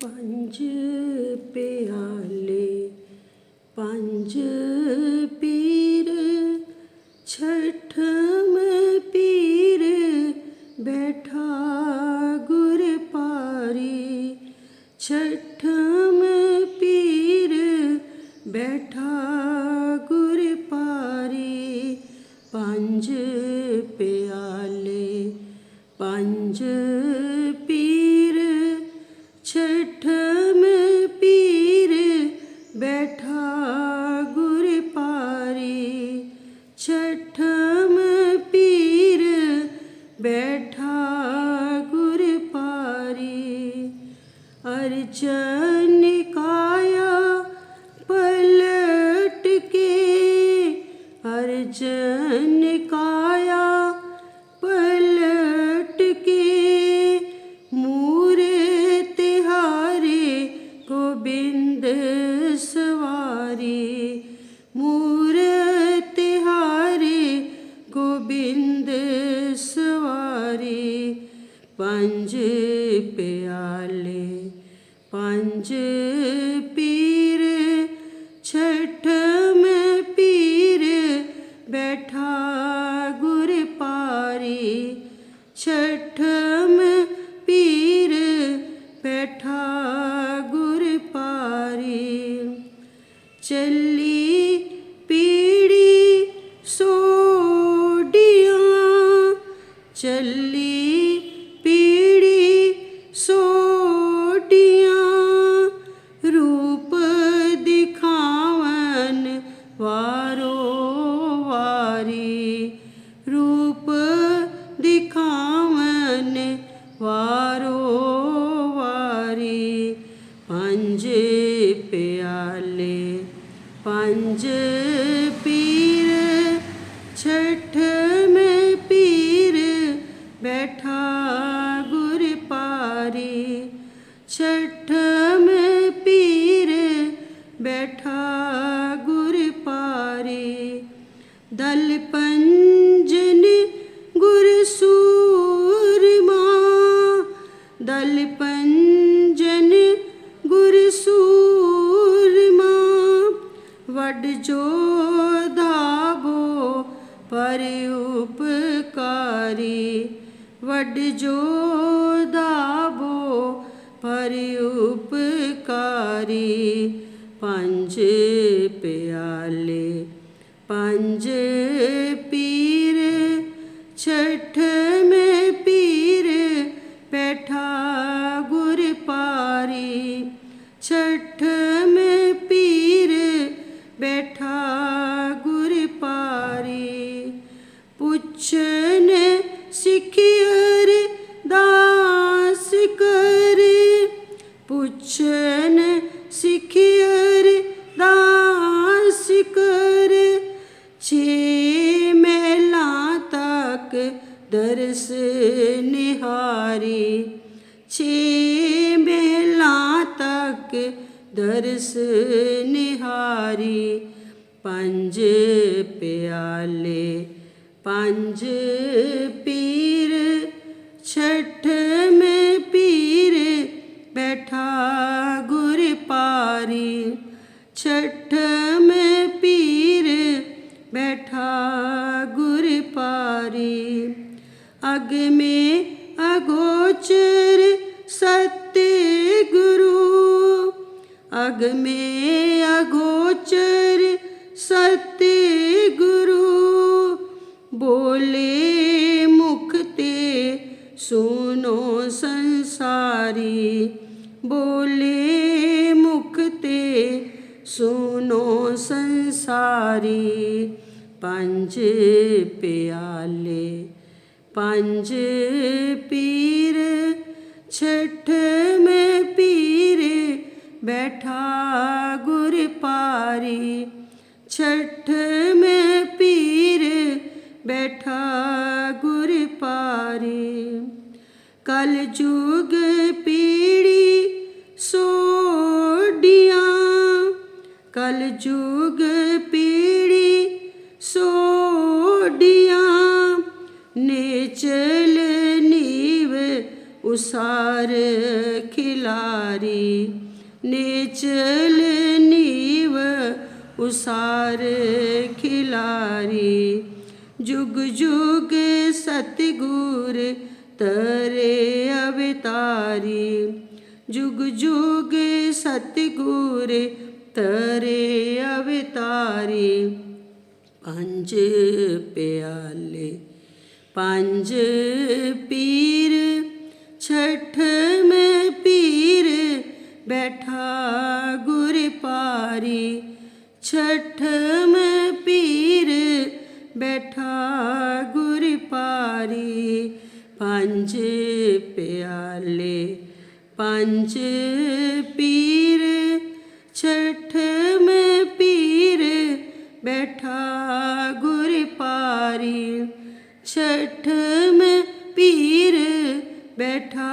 ਪੰਜ ਪਿਆਲੇ, ਪੰਜ ਪੀਰ, ਛਠਮ ਪੀਰ, ਬੈਠਾ ਗੁਰ ਪਾਰੀ। ਛਠਮ ਪੀਰ, ਬੈਠਾ ਗੁਰ ਪਾਰੀ। ਪੰਜ ਪਿਆਲੇ, ਪੰਜ ਅਰਜਨ ਕਾਇਆ ਪਲਟ ਕੇ ਅਰਜਨ ਕਾਇਆ ਪਲਟ ਕੇ ਮੂਰੇ ਤਿਹਾਰੇ ਗੋਬਿੰਦ ਸਵਾਰੀ, ਮੂਰੇ ਤਿਹਾਰੇ ਗੋਬਿੰਦ ਸਵਾਰੀ, ਪੰਜ ਪਿਆਲੇ ਪੰਜ ਪੀਰ ਛਠਮ ਪੀਰ ਬੈਠਾ ਗੁਰ ਪਾਰੀ। ਛਠਮ ਪੀਰ ਬੈਠਾ ਗੁਰ ਪਾਰੀ। ਚੱਲੀ ਬੈਠਾ ਗੁਰ ਪਾਰੀ, ਦਲ ਪੰਜਨ ਗੁਰ ਸੂਰਮਾ। ਦਲ ਪੰਜਨ ਗੁਰ ਸੂਰਮਾ, ਵੱਡ ਜੋਧਾਬੋ ਪਰ ਉਪਕਾਰੀ। ਵੱਡ ਜੋਧਾਬੋ ਪਰ ਉਪਕਾਰੀ। ਪੰਜ ਪਿਆਲੇ ਪੰਜ ਨਿਹਾਰੀ ਛੇ ਮਹਿਲਾ ਤੱਕ ਦਰਸ ਨਿਹਾਰੀ ਪੰਜ ਪਿਆਲੇ ਪੰਜ ਪੀਰ ਛਠ ਮੈਂ ਪੀਰ ਬੈਠਾ ਗੁਰ ਪਾਰੀ ਛਠ ਮੈਂ ਪੀਰ ਬੈਠਾ ਗੁਰ ਪਾਰੀ ਅਗ ਮੇ ਅਗ ਮੇ ਅਗੋਚਰ ਸਤੇ ਗੁਰੂ, ਬੋਲੇ ਮੁਖ ਤੇ ਸੁਨੋ ਸੰਸਾਰੀ, ਬੋਲੇ ਮੁਖ ਤੇ ਸੁਨੋ ਸੰਸਾਰੀ। ਪੰਜ ਪਿਆਲੇ, ਪੰਜ ਪੀਰ, ਛਠ ਮੈਂ ਬੈਠਾ ਗੁਰ ਪਾਰੀ, ਛਠ ਮੈਂ ਪੀਰ, ਬੈਠਾ ਗੁਰ ਪਾਰੀ। ਕਲ ਜੁਗ ਪੀੜੀ ਸੋਡੀਆਂ, ਕਲ ਜੁਗ ਪੀੜੀ ਸੋਡੀਆਂ। ਨੇਚਲ ਨੀਵ ਉਸਾਰ ਖਿਲ नेचल नीव उसार खिलारी। जुग जुग सतगुर तरे अवतारी। जुग जुग सतगुर तरे अवतारी। पंज प्याले, पंज पीर, छठ में पीर ਬੈਠਾ ਗੁਰ ਪਾਰੀ, ਛਠ ਮੈਂ ਪੀਰ। ਬੈਠਾ ਗੁਰ ਪਾਰੀ, ਪੰਜ ਪਿਆਲੇ, ਪੰਜ ਪੀਰ। ਛਠ ਮੈਂ ਪੀਰ, ਬੈਠਾ ਗੁਰ ਪਾਰੀ, ਛਠ ਮੈਂ ਪੀਰ। ਬੈਠਾ